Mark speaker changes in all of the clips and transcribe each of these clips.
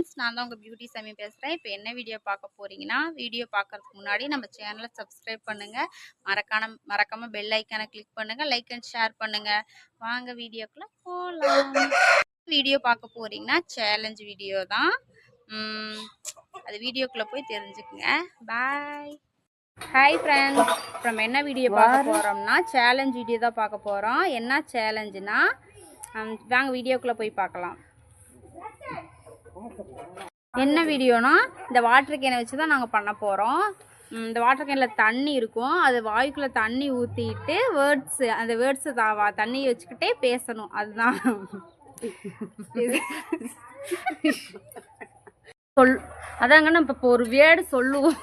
Speaker 1: Friends நான் தான் உங்கள் பியூட்டி சாமி பேசுகிறேன் இப்போ என்ன வீடியோ பார்க்க போறீங்கன்னா வீடியோ பார்க்கறதுக்கு முன்னாடி நம்ம சேனலை சப்ஸ்கிரைப் பண்ணுங்கள் மறக்காம மறக்காமல் பெல் ஐக்கானை கிளிக் பண்ணுங்கள் லைக் அண்ட் ஷேர் பண்ணுங்கள் வாங்க வீடியோக்குள்ளே போகலாம் வீடியோ பார்க்க போறீங்கன்னா சேலஞ்ச் வீடியோ தான். அது வீடியோக்குள்ளே போய் தெரிஞ்சுக்குங்க. பாய் ஹாய் ஃப்ரெண்ட்ஸ் நம்ம என்ன வீடியோ பார்க்க போகிறோம்னா சேலஞ்ச் வீடியோ தான் பார்க்க போகிறோம் என்ன சேலஞ்சுனா வாங்க வீடியோக்குள்ளே போய் பார்க்கலாம். என்ன வீடியோனா இந்த வாட்டர் கேனை வச்சு தான் நாங்கள் பண்ண போகிறோம் இந்த வாட்டர் கேனில் தண்ணி இருக்கும். அது வாய்க்குள்ளே தண்ணி ஊற்றிட்டு வேர்ட்ஸு அந்த வேர்ட்ஸு தண்ணி வச்சுக்கிட்டே பேசணும். அதுதான். சொல் அதாங்க நம்ம இப்போ ஒரு வேர்டு சொல்லுவோம்.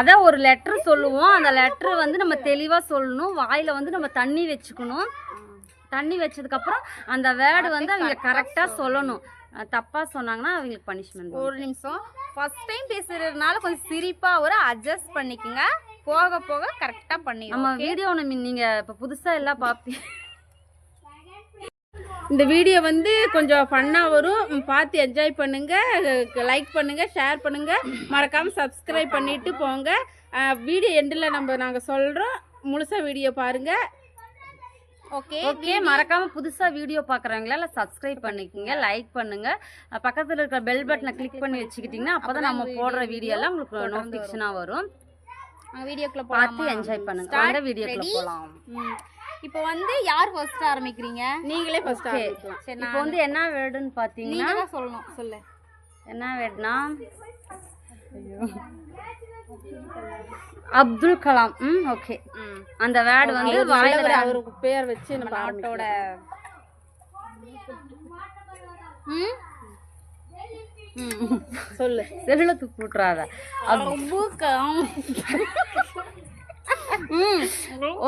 Speaker 1: அதான் ஒரு லெட்ரு சொல்லுவோம். அந்த லெட்ரு வந்து நம்ம தெளிவாக சொல்லணும். வாயில் வந்து நம்ம தண்ணி வச்சுக்கணும். தண்ணி வச்சதுக்கப்புறம் அந்த வேர்டு வந்து அவங்க கரெக்டாக சொல்லணும். அஹ் தப்பா சொன்னாங்கன்னா அவங்களுக்கு பனிஷ்மெண்ட் ஒரு நிமிஷம். ஃபர்ஸ்ட் டைம் பேசுறதுனால கொஞ்சம் சிரிப்பாக ஒரு அட்ஜஸ்ட் பண்ணிக்கோங்க. போக போக கரெக்டாக பண்ணி நம்ம வீடியோ நீங்கள் இப்போ புதுசாக எல்லாம் பார்ப்பீங்க
Speaker 2: இந்த வீடியோ வந்து கொஞ்சம் ஃபன்னாக வரும். பார்த்து என்ஜாய் பண்ணுங்க. லைக் பண்ணுங்க ஷேர் பண்ணுங்க. மறக்காம சப்ஸ்கிரைப் பண்ணிட்டு போங்க. வீடியோ எண்டில் நம்ம நாங்கள் சொல்கிறோம் முழுசா வீடியோ பாருங்க.
Speaker 1: ஓகே
Speaker 2: ஓகே மறக்காம புதுசா வீடியோ பாக்குறவங்களா சப்ஸ்கிரைப் பண்ணிக்கோங்க லைக் பண்ணுங்க. பக்கத்துல இருக்கிற பெல் பட்டனை கிளிக் பண்ணி வச்சுக்கிட்டீங்கன்னா அப்பதான் நம்ம போடுற வீடியோ எல்லாம் உங்களுக்கு நோட்டிபிகேஷனா வரும்.
Speaker 1: வீடியோக்குள்ள
Speaker 2: பார்த்து என்ஜாய் பண்ணுங்க. அந்த வீடியோக்குள்ள போலாம்.
Speaker 1: இப்போ வந்து யார் ஃபர்ஸ்ட் ஆரம்பிக்கிறீங்க?
Speaker 2: நீங்களே ஃபர்ஸ்ட்
Speaker 1: சரி
Speaker 2: இப்போ வந்து என்ன வேர்டுன்னு பாத்தீங்கன்னா
Speaker 1: சொல்லணும் சொல்லு.
Speaker 2: என்ன வேர்டுனா அப்துல் கலாம். ம் ஓகே
Speaker 1: ம்.
Speaker 2: அந்த வேர்டு வந்து வாயில
Speaker 3: அவருக்கு பேர் வச்சு நம்ம
Speaker 1: நாட்டோட ம்?
Speaker 2: சொல்லு. செல்லுக்கு கூட்டுறாத.
Speaker 1: பூக்கம்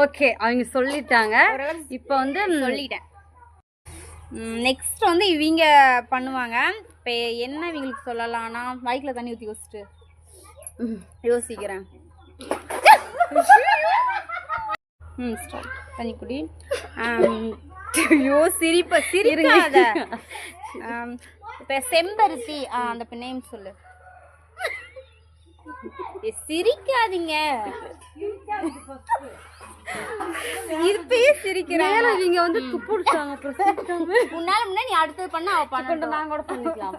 Speaker 2: ஓகே அவங்க சொல்லிட்டாங்க. இப்போ வந்து
Speaker 1: சொல்லிட்டேன். நெக்ஸ்ட் வந்து இவங்க பண்ணுவாங்க. இப்போ என்ன இவங்களுக்கு சொல்லலாம்னா வாய்க்குல தண்ணி ஊற்றி யோசிச்சுட்டு. யோசிக்கிறேன். ம் தண்ணி குடி. ஐயோ சிரிப்ப சிரிக்காத. இப்ப செம்பருத்தி அந்த நேம் சொல்லு. சிரிக்காதீங்க. இருப்பே சிரிக்கிறேன்
Speaker 2: இவங்க வந்து துப்புடுச்சாங்க அப்புறம் சிரிச்சாங்க.
Speaker 1: உன்னால முன்னாடி நீ அடுத்தது பண்ண அவ பண்ண
Speaker 2: நான் கூட பண்ணிக்கலாம்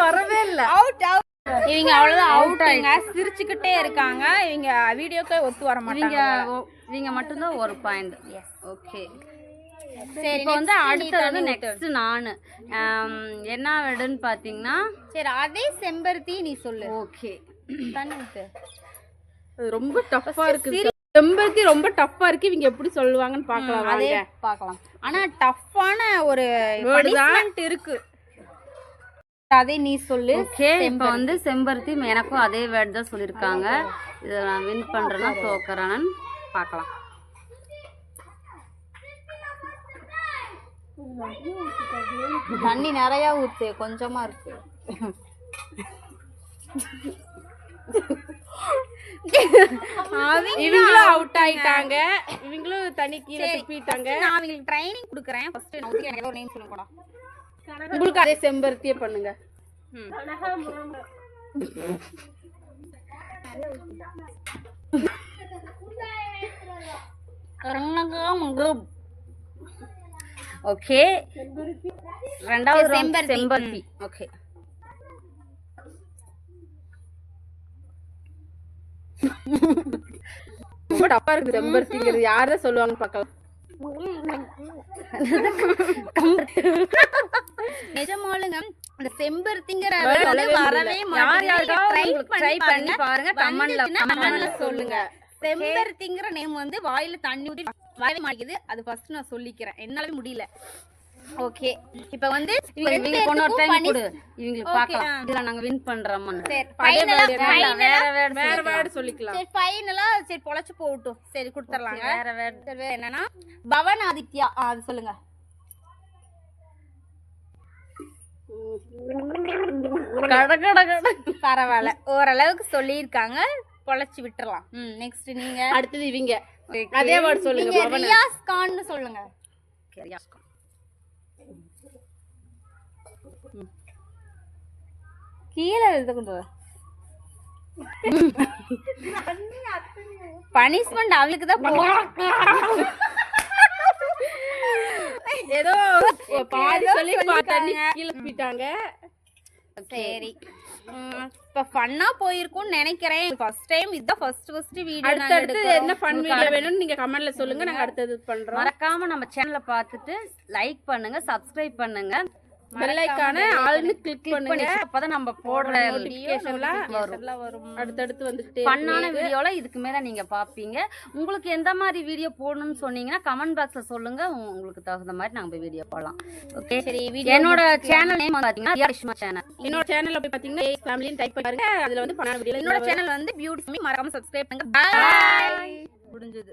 Speaker 1: வரவே இல்ல. அவுட் அவுட் இவங்க அவ்வளவுதான் அவுட்டுங்க சிரிச்சுக்கிட்டே இருக்காங்க. இவங்க வீடியோக்கே ஒத்து வர மாட்டாங்க
Speaker 2: ஓ- இவங்க மட்டும்தான் ஒரு பாயிண்ட் ஓகே
Speaker 1: சரி
Speaker 2: இப்போ வந்து அடுத்தது
Speaker 1: ஊத்து.
Speaker 2: நெக்ஸ்ட் நான். என்ன வேர்டுன்னு பார்த்தீங்கன்னா
Speaker 1: சரி அதே செம்பருத்தி நீ சொல்லு.
Speaker 2: ஓகே
Speaker 1: தண்ணி ஊத்து
Speaker 3: ரொம்ப டஃப்பா இருக்கு செம்பருத்தி ரொம்ப டஃப்பா இருக்கு இவங்க எப்படி சொல்லுவாங்கன்னு பார்க்கலாம்
Speaker 1: அதே பார்க்கலாம். ஆனா டஃப்பான ஒரு punishment இருக்கு. அதே நீ சொல்லு.
Speaker 2: ஓகே இப்போ வந்து செம்பருத்தி எனக்கும் அதே வேர்டு தான் சொல்லியிருக்காங்க. இதை நான் வின் பண்ணுறேன்னா தோக்குறேன்னு பார்க்கலாம்.
Speaker 1: தண்ணி நிறைய ஊத்து கொஞ்சமா இருக்கு.
Speaker 3: இவங்களும் அவுட் ஆயிட்டாங்க. இவங்களும் தண்ணி கீழே துப்பிட்டாங்க.
Speaker 1: நான் அவங்களுக்கு ட்ரைனிங் கொடுக்குறேன். ஃபர்ஸ்ட் நான் எனக்கு ஒரு நேம் சொல்லுங்க
Speaker 3: உங்களுக்கு அதே செம்பருத்தியே பண்ணுங்க.
Speaker 2: ஓகே ரெண்டாவது.
Speaker 1: செம்பருத்தி.
Speaker 2: ஓகே
Speaker 3: ரொம்ப செம்பருத்திங்கிறது யாரை பார்க்கலாம்.
Speaker 1: நிஜமாலுங்க அந்த செம்பருத்திங்கிற
Speaker 3: வரவே
Speaker 1: try
Speaker 2: பண்ணி பாருங்க. கமெண்ட்ல சொல்லுங்க.
Speaker 1: செம்பருத்திங்கிற நேம் வந்து வாயில தண்ணி ஊத்தி வரவே மாட்டேங்குது. அது ஃபர்ஸ்ட் நான் சொல்லிக்கிறேன். என்னால முடியல. ஓகே இப்போ வந்து இவங்க
Speaker 2: டைம்
Speaker 1: punish-
Speaker 2: கொடு. இவங்களுக்கு பார்க்கலாம். இதுல நாங்க வின் பண்றோம்
Speaker 1: சரி ஃபைனலா
Speaker 2: வேண்டாம், வேற வேர்டு
Speaker 3: வேற வேர்டு சொல்லிக்கலாம்.
Speaker 1: சரி ஃபைனலா சரி பொழைச்சு போகட்டும். சரி கொடுத்துடலாங்க.
Speaker 2: வேற வேர்டு.
Speaker 1: வேற என்னன்னா பவன் ஆதித்யா அது சொல்லுங்க. பரவாயில்ல ஓரளவுக்கு சொல்லியிருக்காங்க பொழைச்சு விட்டுறலாம் ம் நெக்ஸ்ட் நீங்க
Speaker 3: அடுத்தது இவங்க அதே வேர்டு சொல்லுங்க
Speaker 1: ரியாஸ் கான்னு சொல்லுங்க
Speaker 2: சரியா இருக்கும்.
Speaker 1: கீழே எழுத கொண்டு வா. பனிஷ்மெண்ட் அவளுக்கு தான்
Speaker 3: ஏதோ பாதி சொல்லி தண்ணி கீழே போயிட்டாங்க
Speaker 1: சரி. இப்ப ஃபன்னா போயிருக்கும்னு நினைக்கிறேன். ஃபர்ஸ்ட் டைம் இதுதான் ஃபர்ஸ்ட் ஃபர்ஸ்ட் வீடியோ
Speaker 3: அடுத்தடுத்து என்ன ஃபன் வீடியோ வேணும்னு நீங்க கமெண்ட்ல சொல்லுங்க. நாங்க அடுத்தது பண்றோம்.
Speaker 2: மறக்காம நம்ம சேனலை பார்த்துட்டு லைக் பண்ணுங்க சப்ஸ்கிரைப் பண்ணுங்க.
Speaker 3: பெல் ஐக்கான ஆல்னு கிளிக்
Speaker 2: பண்ணி.
Speaker 3: பண்ணுங்க.
Speaker 2: அப்பதான் நம்ம போடுற
Speaker 3: நோட்டிபிகேஷன்லாம்
Speaker 2: வரும்.
Speaker 3: அடுத்தடுத்து வந்துட்டே
Speaker 2: ஃபன்னான வீடியோல இதுக்கு மேல நீங்க பாப்பீங்க. உங்களுக்கு எந்த மாதிரி வீடியோ போடணும்னு சொன்னீங்கன்னா கமெண்ட் பாக்ஸ்ல சொல்லுங்க. உங்க- உங்களுக்கு தகுந்த மாதிரி நாங்க வீடியோ போடலாம். ஓகே
Speaker 1: சரி
Speaker 2: என்னோட சேனல் நேம் பாத்தீங்கன்னா சேனல்
Speaker 3: இன்னொரு சேனல்ல போய் பாத்தீங்கன்னா ஃபேமிலின்னு டைப் பண்ணி பாருங்க அதுல வந்து பண்ண வீடியோ
Speaker 1: என்னோட சேனல் வந்து பியூட்டி மறக்காம சப்ஸ்கிரைப் பண்ணுங்க. முடிஞ்சது.